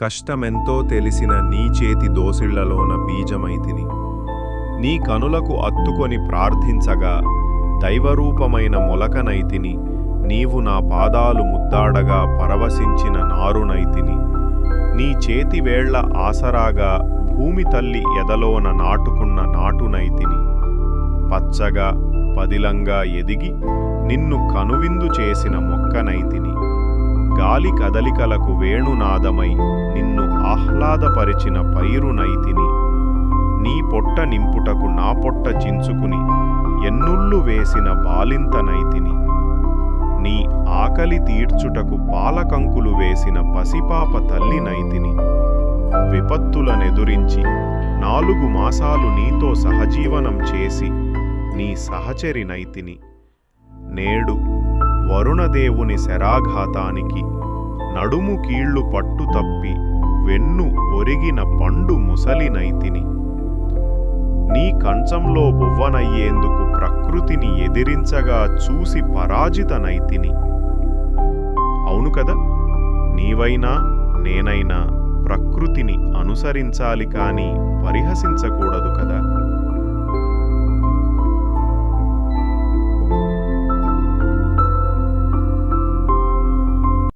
కష్టమెంతో తెలిసిన నీ చేతి దోసిళ్ళలోన బీజమైతిని. నీ కనులకు అత్తుకొని ప్రార్థించగా దైవరూపమైన మొలకనైతిని నీవు నా పాదాలు ముద్దాడగా పరవశించిన నారునైతిని. నీ చేతి వేళ్ళ ఆసరాగా భూమి తల్లి ఎదలోన నాటుకున్న నాటునైతిని. పచ్చగా పదిలంగా ఎదిగి నిన్ను కనువిందు చేసిన మొక్కనైతిని. గాలి కదలికలకు వేణునాదమై నిన్ను ఆహ్లాదపరిచిన పైరునైతిని నీ పొట్ట నింపుటకు నా పొట్ట చించుకుని ఎన్నుళ్ళు వేసిన బాలింతనైతిని నీ ఆకలి తీర్చుటకు పాలకంకులు వేసిన పసిపాప తల్లినైతిని విపత్తులనెదురించి నాలుగు మాసాలు నీతో సహజీవనం చేసి నీ సహచరినైతిని నేడు వరుణదేవుని శరాఘాతానికి నడుము కీళ్ళు పట్టు తప్పి వెన్ను ఒరిగిన పండు ముసలినైతిని నీ కంచంలో బువ్వనయ్యేందుకు ప్రకృతిని ఎదిరించగా చూసి పరాజితనైతిని అవును కదా? నీవైనా నేనైనా ప్రకృతిని అనుసరించాలి కాని పరిహసించకూడదు కదా?